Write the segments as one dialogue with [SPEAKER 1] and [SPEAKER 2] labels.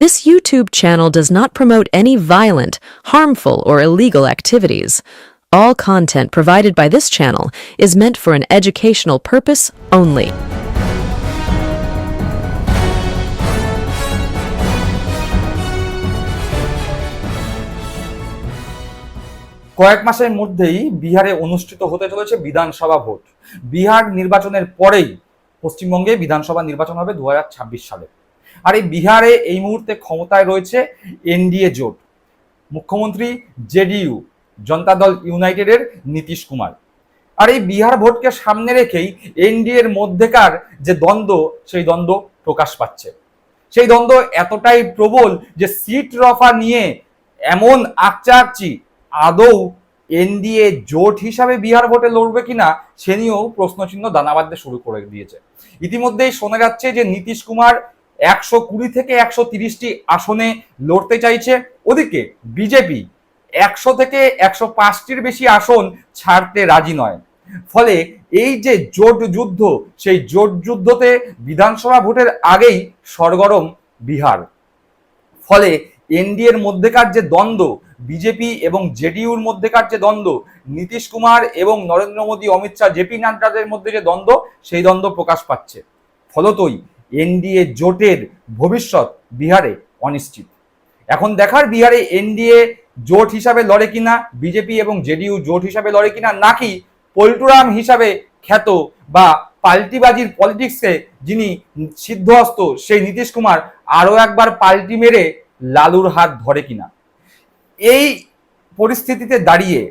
[SPEAKER 1] This YouTube channel does not promote any violent, harmful, or illegal activities. All content provided by this channel is meant for an educational purpose only.
[SPEAKER 2] কয়েক মাসের মধ্যেই বিহারে অনুষ্ঠিত হতে চলেছে বিধানসভা vote Bihar নির্বাচনের পরেই পশ্চিমবঙ্গে বিধানসভা নির্বাচন হবে দু হাজার ছাব্বিশ সালে আর এই বিহারে এই মুহূর্তে ক্ষমতায় রয়েছে এনডিএ জোট। মুখ্যমন্ত্রী জেডিইউ, জনতা দল ইউনাইটেডের নীতিশ কুমার। আর এই বিহার ভোটকে সামনে রেখেই এনডিএর মধ্যেকার যে দ্বন্দ্ব, সেই দ্বন্দ্ব প্রকাশ পাচ্ছে। সেই দ্বন্দ্ব এতটাই প্রবল যে সিট রফা নিয়ে এমন আকচাকচি, আদৌ এনডিএ জোট হিসাবে বিহার ভোটে লড়বে কিনা, সে নিয়েও প্রশ্নচিহ্ন দানা শুরু করে দিয়েছে। ইতিমধ্যেই শোনা যাচ্ছে যে নীতিশ কুমার একশো কুড়ি থেকে একশো তিরিশটি আসনে লড়তে চাইছে। ওদিকে বিজেপি একশো থেকে একশো পাঁচটির বেশি আসন ছাড়তে রাজি নয়। ফলে এই যে জোট যুদ্ধ, সেই জোট যুদ্ধতে বিধানসভা ভোটের আগেই সরগরম বিহার। ফলে এনডিএর মধ্যেকার যে দ্বন্দ্ব, বিজেপি এবং জেডিইউর মধ্যেকার যে দ্বন্দ্ব, নীতিশ কুমার এবং নরেন্দ্র মোদী, অমিত শাহ, জেপি নাড্ডাদের মধ্যে যে দ্বন্দ্ব, সেই দ্বন্দ্ব প্রকাশ পাচ্ছে। ফলতই এনডিএ জোটের ভবিষ্যৎ বিহারে অনিশ্চিত। এখন দেখার বিহারে এনডিএ জোট হিসাবে লড়ে কিনা, বিজেপি এবং জেডিইউ জোট হিসাবে লড়ে কিনা, নাকি পল্টুরাম হিসাবে খ্যাত বা পাল্টিবাজির পলিটিক্সে যিনি সিদ্ধহস্ত সেই নীতিশ কুমার আরও একবার পাল্টি মেরে লালুর হাত ধরে কিনা? এই পরিস্থিতিতে দাঁড়িয়ে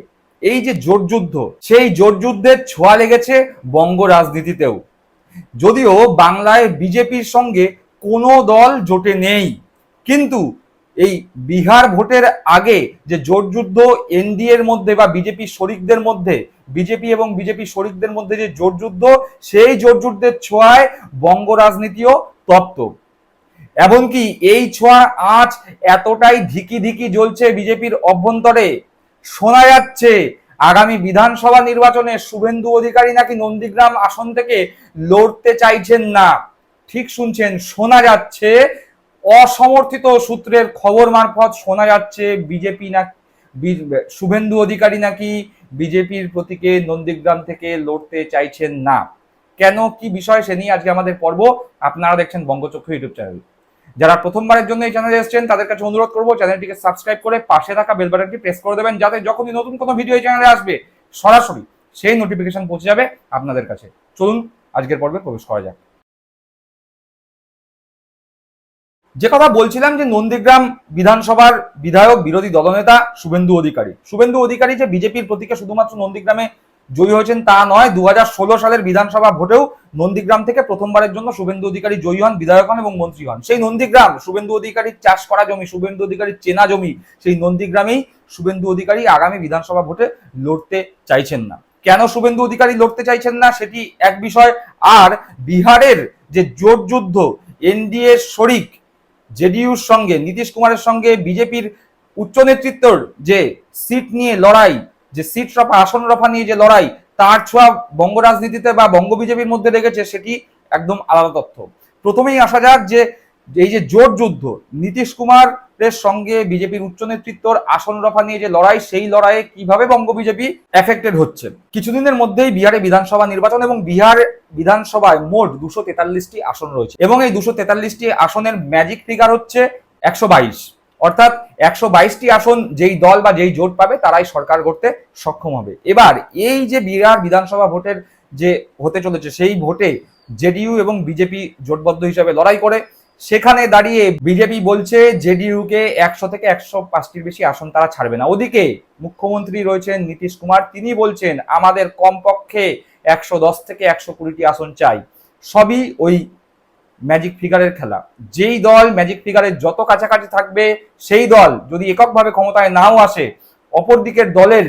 [SPEAKER 2] এই যে জোট যুদ্ধ, সেই জোট যুদ্ধের ছোঁয়া লেগেছে বঙ্গ রাজনীতিতেও। যদিও বাংলায় বিজেপির সঙ্গে কোনো দল জোটে নেই, কিন্তু এই বিহার ভোটের আগে যে জোট যুদ্ধ এনডিএর মধ্যে বা বিজেপি শরিকদের মধ্যে, বিজেপি এবং বিজেপি শরিকদের মধ্যে যে জোট যুদ্ধ, সেই জোট যুদ্ধের ছোঁয়ায় বঙ্গ রাজনীতিও তপ্ত। এমনকি এই ছোঁয়া আঁচ এতটাই ধিকি ধিকি জ্বলছে বিজেপির অভ্যন্তরে, শোনা যাচ্ছে আগামী বিধানসভা নির্বাচনে শুভেন্দু অধিকারী নাকি নন্দীগ্রাম আসন থেকে লড়তে চাইছেন না? ঠিক শুনছেন, শোনা যাচ্ছে। অসমর্থিত সূত্রের খবর মারফত শোনা যাচ্ছে, বিজেপি না শুভেন্দু অধিকারী নাকি বিজেপির প্রতীকে নন্দীগ্রাম থেকে লড়তে চাইছেন না? কেন? কি বিষয় সে নিয়ে আজকে আমাদের পর্ব। আপনারা দেখছেন বঙ্গচক্ষু ইউটিউব চ্যানেল। যারা প্রথমবারের জন্য এই চ্যানেলে এসেছেন, তাদের কাছে অনুরোধ করব চ্যানেলটিকে সাবস্ক্রাইব করে পাশে থাকা বেল বাটনটি প্রেস করে দেবেন, যাতে যখনই নতুন কোনো ভিডিও এই চ্যানেলে আসবে, সরাসরি সেই নোটিফিকেশন পৌঁছে যাবে আপনাদের কাছে। চলুন, আজকের পর্বে প্রবেশ করা যাক। যে কথা বলছিলাম যে নন্দীগ্রাম বিধানসভার বিধায়ক বিরোধী দলনেতা শুভেন্দু অধিকারী। শুভেন্দু অধিকারী যে বিজেপির প্রতীকে শুধুমাত্র নন্দীগ্রামে জয়ী হয়েছেন তা নয়। দু সালের বিধানসভা ভোটেও নন্দীগ্রাম থেকে প্রথমবারের জন্য শুভেন্দু অধিকারী জয়ী হন বিধায়ক হন এবং মন্ত্রী হন। সেই নন্দীগ্রাম, শুভেন্দু অধিকারীর চাষ করা জমি, শুভেন্দু অধিকারীর চেনা জমি, সেই নন্দীগ্রামেই শুভেন্দু অধিকারী আগামী বিধানসভা ভোটে লড়তে চাইছেন না। কেন শুভেন্দু অধিকারী লড়তে চাইছেন না সেটি এক বিষয়। আর বিহারের যে জোট যুদ্ধ, এনডিএ শরিক, জেডিইউর সঙ্গে, নীতিশ কুমারের সঙ্গে বিজেপির উচ্চ নেতৃত্বর যে সিট নিয়ে লড়াই যে সিট রফা, আসন রফা নিয়ে যে লড়াই, তার ছোঁয়া বঙ্গ রাজনীতিতে বা বঙ্গ বিজেপির মধ্যে রেখেছে সেটি একদম আলাদা তথ্য। প্রথমেই আসা যাক যে, এই যে জোট যুদ্ধ, নীতিশ কুমারের সঙ্গে বিজেপির উচ্চ নেতৃত্বর আসন রফা নিয়ে যে লড়াই, সেই লড়াইয়ে কীভাবে বঙ্গ বিজেপি এফেক্টেড হচ্ছে? কিছুদিনের মধ্যেই বিহারে বিধানসভা নির্বাচন এবং বিহার বিধানসভায় মোট দুশো তেতাল্লিশটি আসন রয়েছে। এবং এই দুশো তেতাল্লিশটি আসনের ম্যাজিক ফিগার হচ্ছে একশো বাইশ। অর্থাৎ একশো বাইশটি আসন যেই দল বা যেই জোট পাবে তারাই সরকার করতে সক্ষম হবে। এবার এই যে বিহার বিধানসভা ভোটের যে হতে চলেছে, সেই ভোটে জেডিইউ এবং বিজেপি জোটবদ্ধ হিসাবে লড়াই করে। সেখানে দাঁড়িয়ে বিজেপি বলছে জেডিইউ কে একশো থেকে একশো পাঁচটির বেশি আসন তারা ছাড়বে না। ওদিকে মুখ্যমন্ত্রী রয়েছেন নীতিশ কুমার। তিনি বলছেন, আমাদের কমপক্ষে একশো দশ থেকে একশো কুড়িটি আসন চাই। সবই ওই ম্যাজিক ফিগারের খেলা। যেই দল ম্যাজিক ফিগারের যত কাছাকাছি থাকবে, সেই দল যদি এককভাবে ক্ষমতায় নাও আসে অপর দিকের দলের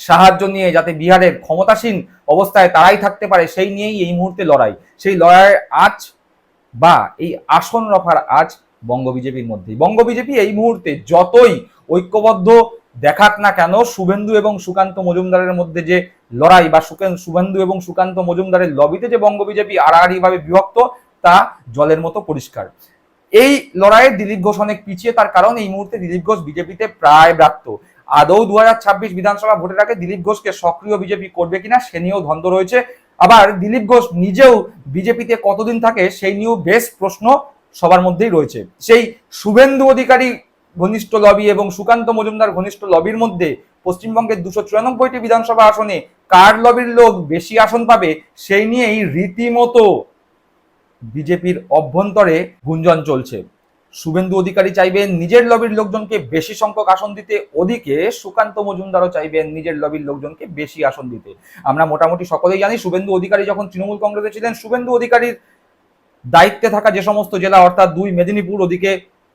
[SPEAKER 2] সাহায্য নিয়ে যাতে বিহারের ক্ষমতাসীন অবস্থায় তারাই থাকতে পারে, সেই নিয়েই এই মুহূর্তে লড়াই। সেই লড়াইয়ের আজ বা এই আসন রফার আজ বঙ্গ বিজেপির মধ্যেই। বঙ্গ বিজেপি এই মুহূর্তে যতই ঐক্যবদ্ধ দেখাক না কেন, শুভেন্দু এবং সুকান্ত মজুমদারের মধ্যে যে লড়াই বা শুভেন্দু এবং সুকান্ত মজুমদারের লবিতে যে বঙ্গ বিজেপি আড়াআড়ি ভাবে বিভক্ত তা জলের মতো পরিষ্কার। এই লড়াইয়ে দিলীপ ঘোষ অনেক পিছিয়ে, তার কারণ এই মুহূর্তে দিলীপ ঘোষ বিজেপিতে প্রায় ব্রাত্য আদৌ দু হাজার ছাব্বিশ বিধানসভা ভোটের আগে দিলীপ ঘোষকে সক্রিয় বিজেপি করবে কিনা, সে নিয়েও দ্বন্দ্ব রয়েছে। আবার দিলীপ ঘোষ নিজেও বিজেপিতে কতদিন থাকে, সেই নিয়েও বেশ প্রশ্ন সবার মধ্যেই রয়েছে। সেই শুভেন্দু অধিকারী ঘনিষ্ঠ লবি এবং সুকান্ত মজুমদার ঘনিষ্ঠ লবির মধ্যে পশ্চিমবঙ্গের দুশো চুরানব্বইটি বিধানসভা আসনে কার লবির লোক বেশি আসন পাবে, সেই নিয়েই রীতিমতো বিজেপির অভ্যন্তরে গুঞ্জন চলছে। শুভেন্দু অধিকারী চাইবেন নিজের লবির লোকজনকে বেশি সংখ্যক আসন দিতে, ওদিকে সুকান্ত মজুমদারও চাইবেন নিজের লবির লোকজনকে বেশি আসন দিতে। আমরা মোটামুটি সকলেই জানি, শুভেন্দু অধিকারী যখন তৃণমূল কংগ্রেসে ছিলেন, শুভেন্দু অধিকারীর দায়িত্বে থাকা যে সমস্ত জেলা, অর্থাৎ দুই মেদিনীপুর, ওদিকে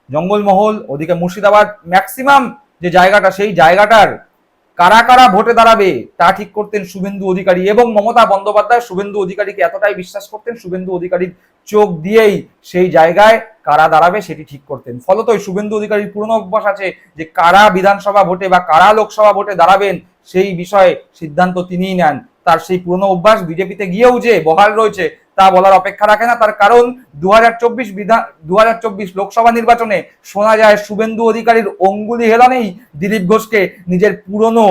[SPEAKER 2] জঙ্গলমহল, ওদিকে মুর্শিদাবাদ ম্যাক্সিমাম যে জায়গাটা, সেই জায়গাটার কারা কারা ভোটে দাঁড়াবে তা ঠিক করতেন শুভেন্দু অধিকারী এবং মমতা বন্দ্যোপাধ্যায়। শুভেন্দু অধিকারীকে এতটাই বিশ্বাস করতেন, শুভেন্দু অধিকারীর চোখ দিয়েই সেই জায়গায় কারা দাঁড়াবে সেটি ঠিক করতেন। ফলতই শুভেন্দু অধিকারীর পুরনো অভ্যাস আছে যে কারা বিধানসভা ভোটে বা কারা লোকসভা ভোটে দাঁড়াবেন সেই বিষয়ে সিদ্ধান্ত তিনিই নেন। তার সেই পুরনো অভ্যাস বিজেপিতে গিয়েও যে বহাল রয়েছে তা বলার অপেক্ষা রাখে না। তার কারণ দু হাজার চব্বিশ বিধান দু হাজার চব্বিশ লোকসভা নির্বাচনে শোনা যায় শুভেন্দু অধিকারীর অঙ্গুলি হেলানেই দিলীপ ঘোষকে নিজের পুরনো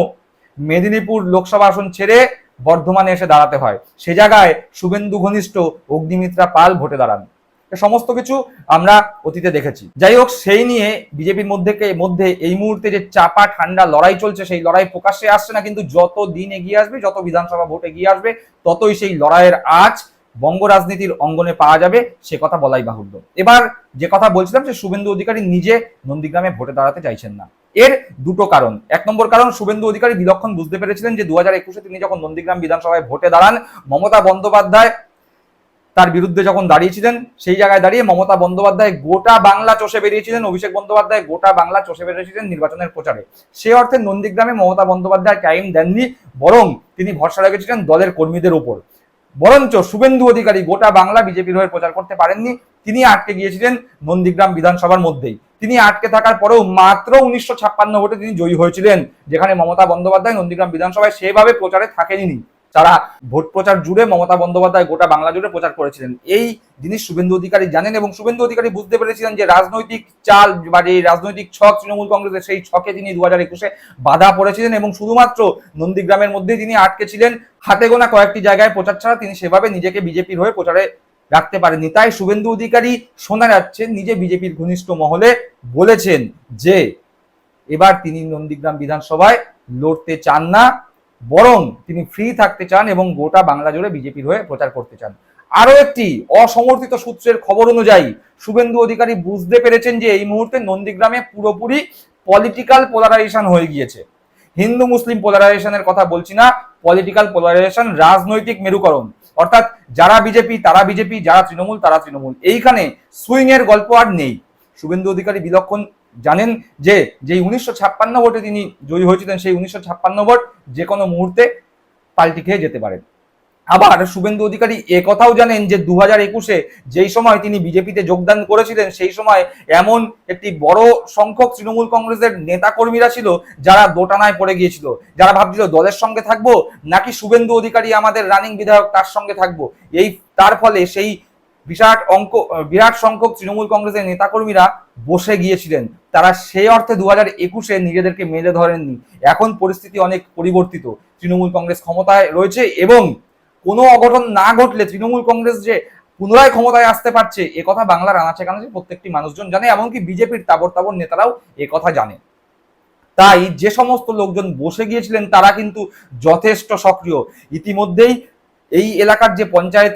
[SPEAKER 2] মেদিনীপুর লোকসভা আসন ছেড়ে বর্ধমানে এসে দাঁড়াতে হয়। সে জায়গায় শুভেন্দু ঘনিষ্ঠ অগ্নিমিত্রা পাল ভোটে দাঁড়ান। সমস্ত কিছু আমরা অতীতে দেখেছি। যাই হোক, সেই নিয়ে বিজেপির মধ্যে মধ্যে এই মুহূর্তে যে চাপা ঠান্ডা লড়াই চলছে, সেই লড়াই প্রকাশ্যে আসছে না, কিন্তু যত দিন এগিয়ে আসবে, যত বিধানসভা ভোট এগিয়ে আসবে, ততই সেই লড়াইয়ের আজ বঙ্গ রাজনীতির অঙ্গনে পাওয়া যাবে, সে কথা বলাই বাহুল্য। এবার যে কথা বলছিলাম যে শুভেন্দু অধিকারী নিজে নন্দীগ্রামে ভোটে দাঁড়াতে চাইছেন না। এর দুটো কারণ। এক নম্বর কারণ, শুভেন্দু অধিকারী বিলক্ষণ বুঝতে পেরেছিলেন যে দু হাজার একুশে তিনি যখন নন্দীগ্রাম বিধানসভায় ভোটে দাঁড়ান, মমতা বন্দ্যোপাধ্যায় তার বিরুদ্ধে যখন দাঁড়িয়েছিলেন, সেই জায়গায় দাঁড়িয়ে মমতা বন্দ্যোপাধ্যায় গোটা বাংলা চষে বেরিয়েছিলেন, অভিষেক বন্দ্যোপাধ্যায় গোটা বাংলা চষে বেরিয়েছিলেন নির্বাচনের প্রচারে। সে অর্থে নন্দীগ্রামে মমতা বন্দ্যোপাধ্যায় টাইম দেননি, বরং তিনি ভরসা রেখেছিলেন দলের কর্মীদের উপর। বরঞ্চ শুভেন্দু অধিকারী গোটা বাংলা বিজেপির হয়ে প্রচার করতে পারেননি। তিনি আটকে গিয়েছিলেন নন্দীগ্রাম বিধানসভার মধ্যেই। তিনি আটকে থাকার পরেও মাত্র উনিশশো ছাপ্পান্ন ভোটে তিনি জয়ী হয়েছিলেন, যেখানে মমতা বন্দ্যোপাধ্যায় নন্দীগ্রাম বিধানসভায় সেভাবে প্রচারে থাকেনি তারা ভোট প্রচার জুড়ে মমতা বন্দ্যোপাধ্যায় গোটা বাংলা জুড়ে প্রচার করেছিলেন। এই জিনিস শুভেন্দু অধিকারী জানেন এবং শুভেন্দু অধিকারী বুঝতে পেরেছিলেন যে রাজনৈতিক চাল বা যে রাজনৈতিক ছক তৃণমূল কংগ্রেসের সেই ছকে তিনি দু হাজার একুশে বাধা পড়েছিলেন এবং শুধুমাত্র নন্দীগ্রামের মধ্যে তিনি আটকে ছিলেন। হাতে গোনা কয়েকটি জায়গায় প্রচার ছাড়া তিনি সেভাবে নিজেকে বিজেপির হয়ে প্রচারে রাখতে পারেননি। তাই শুভেন্দু অধিকারী শোনা যাচ্ছে, নিজে বিজেপির ঘনিষ্ঠ মহলে বলেছেন যে, এবার তিনি নন্দীগ্রাম বিধানসভায় লড়তে চান না। বরং তিনি ফ্রি থাকতে চান এবং গোটা বাংলা জুড়ে বিজেপির হয়ে প্রচার করতে চান। আরও একটি অসমর্থিত সূত্রের খবর অনুযায়ী, শুভেন্দু অধিকারী বুঝতে পেরেছেন যে এই মুহূর্তে নন্দীগ্রামে পুরোপুরি পলিটিক্যাল পোলারাইজেশন হয়ে গিয়েছে। হিন্দু মুসলিম পোলারাইজেশনের কথা বলছি না পলিটিক্যাল পোলারাইজেশন রাজনৈতিক মেরুকরণ। অর্থাৎ যারা বিজেপি তারা বিজেপি যারা তৃণমূল, তারা তৃণমূল। এইখানে সুইং এর গল্প আর নেই। শুভেন্দু অধিকারী বিলক্ষণ জানেন যে, যেই উনিশশো ছাপ্পান্ন ভোটে তিনি জয়ী হয়েছিলেন, সেই উনিশশো ছাপ্পান্ন ভোট যে কোনো মুহূর্তে পাল্টি খেয়ে যেতে পারে আবার শুভেন্দু অধিকারী এ কথাও জানেন যে দু হাজার একুশে যেই সময় তিনি বিজেপিতে যোগদান করেছিলেন, সেই সময় এমন একটি বড় সংখ্যক তৃণমূল কংগ্রেসের নেতাকর্মীরা ছিল যারা দোটানায় পড়ে গিয়েছিল। যারা ভাবছিল, দলের সঙ্গে থাকব নাকি শুভেন্দু অধিকারী আমাদের রানিং বিধায়ক, তার সঙ্গে থাকব? এই, তার ফলে সেই বিরাট অঙ্ক, বিরাট সংখ্যক তৃণমূল কংগ্রেসের নেতাকর্মীরা বসে গিয়েছিলেন। তারা সেই অর্থে দু হাজার একুশে নিজেদেরকে মেলে ধরেননি। এখন পরিস্থিতি অনেক পরিবর্তিত। তৃণমূল কংগ্রেস ক্ষমতায় রয়েছে এবং কোনো অঘটন না ঘটলে তৃণমূল কংগ্রেস যে পুনরায় ক্ষমতায় আসতে পারছে, এ কথা বাংলার আনাচে কানাচে প্রত্যেকটি মানুষজন জানে, এমনকি বিজেপির তাবর তাবর নেতারাও এ কথা জানে। তাই যে সমস্ত লোকজন বসে গিয়েছিলেন, তারা কিন্তু যথেষ্ট সক্রিয়। ইতিমধ্যেই এই এলাকার যে পঞ্চায়েত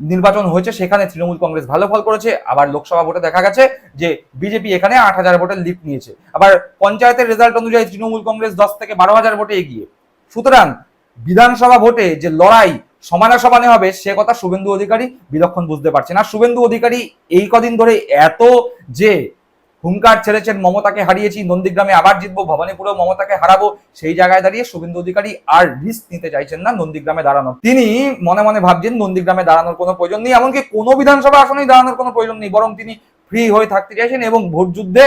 [SPEAKER 2] নির্বাচন হয়েছে, সেখানে তৃণমূল কংগ্রেস ভালো ফল করেছে, আবার লোকসভা ভোটে দেখা গেছে যে বিজেপি এখানে আট হাজার ভোটের লিফ্ট নিয়েছে। আবার পঞ্চায়েতের রেজাল্ট অনুযায়ী তৃণমূল কংগ্রেস দশ থেকে বারো হাজার ভোটে এগিয়ে। সুতরাং বিধানসভা ভোটে যে লড়াই সমানে সমানে হবে, সে কথা শুভেন্দু অধিকারী বিলক্ষণ বুঝতে পারছে না শুভেন্দু অধিকারী এই কদিন ধরে এত যে হুঙ্কার ছেড়েছেন মমতাকে হারিয়েছি, নন্দীগ্রামে আবার জিতবো, ভবানীপুরেও মমতাকে হারাবো, সেই জায়গায় দাঁড়িয়ে শুভেন্দু অধিকারী আর রিস্ক নিতে চাইছেন না নন্দীগ্রামে দাঁড়ানোর। তিনি মনে মনে ভাবছেন নন্দীগ্রামে দাঁড়ানোর কোনো প্রয়োজন নেই, এমনকি কোনো বিধানসভা আসনেই দাঁড়ানোর কোনো প্রয়োজন নেই, বরং তিনি ফ্রি হয়ে থাকতে চাইছেন এবং ভোট যুদ্ধে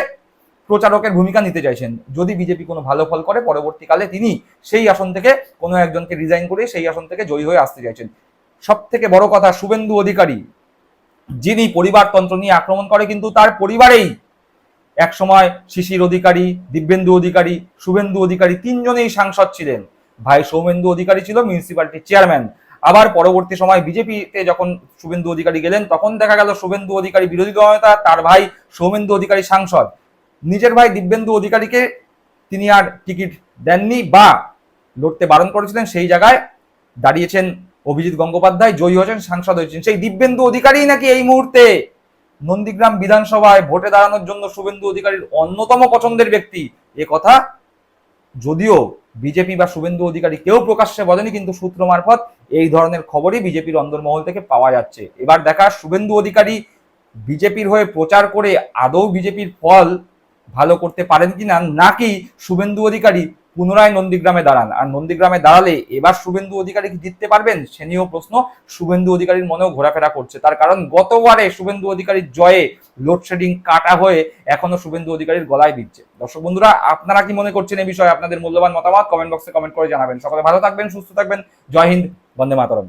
[SPEAKER 2] প্রচারকের ভূমিকা নিতে চাইছেন। যদি বিজেপি কোনো ভালো ফল করে, পরবর্তীকালে তিনি সেই আসন থেকে কোনো একজনকে রিজাইন করে সেই আসন থেকে জয়ী হয়ে আসতে চাইছেন। সব থেকে বড় কথা, শুভেন্দু অধিকারী, যিনি পরিবারতন্ত্র নিয়ে আক্রমণ করে, কিন্তু তার পরিবারেই একসময় শিশির অধিকারী, দিব্যেন্দু অধিকারী, শুভেন্দু অধিকারী তিনজনেই সাংসদ ছিলেন। ভাই সৌমেন্দু অধিকারী ছিল মিউনিসিপ্যালিটির চেয়ারম্যান আবার পরবর্তী সময় বিজেপিতে যখন শুভেন্দু অধিকারী গেলেন, তখন দেখা গেল শুভেন্দু অধিকারী বিরোধী দলনেতা তার ভাই সৌমেন্দু অধিকারী সাংসদ। নিজের ভাই দিব্যেন্দু অধিকারীকে তিনি আর টিকিট দেননি বা লড়তে বারণ করেছিলেন, সেই জায়গায় দাঁড়িয়েছেন অভিজিৎ গঙ্গোপাধ্যায়, জয়ী হয়েছেন, সাংসদ হয়েছেন। সেই দিব্যেন্দু অধিকারী নাকি এই মুহূর্তে নন্দীগ্রাম বিধানসভায় ভোটে দাঁড়ানোর জন্য শুভেন্দু অধিকারীর অন্যতম পছন্দের ব্যক্তি। এ কথা যদিও বিজেপি বা শুভেন্দু অধিকারী কেউ প্রকাশ্যে বলেনি, কিন্তু সূত্র মারফত এই ধরনের খবরই বিজেপির অন্দরমহল থেকে পাওয়া যাচ্ছে। এবার দেখা শুভেন্দু অধিকারী বিজেপির হয়ে প্রচার করে আদৌ বিজেপির ফল ভালো করতে পারেন কিনা, নাকি শুভেন্দু অধিকারী পুনরায় নন্দীগ্রামে দাঁড়ান। আর নন্দীগ্রামে দাঁড়ালে এবার শুভেন্দু অধিকারী কি জিততে পারবেন? সে নিয়েও প্রশ্ন। শুভেন্দু অধিকারীর মনেও ঘোরাফেরা করছে। তার কারণ, গতবারে শুভেন্দু অধিকারীর জয়ে লোডশেডিং কাটা হয়ে এখনও শুভেন্দু অধিকারীর গলায় দিচ্ছে দর্শক বন্ধুরা, আপনারা কি মনে করছেন এই বিষয়ে? আপনাদের মূল্যবান মতামত কমেন্ট বক্সে কমেন্ট করে জানাবেন। সকলে ভালো থাকবেন, সুস্থ থাকবেন। জয় হিন্দ, বন্দে মাতরম।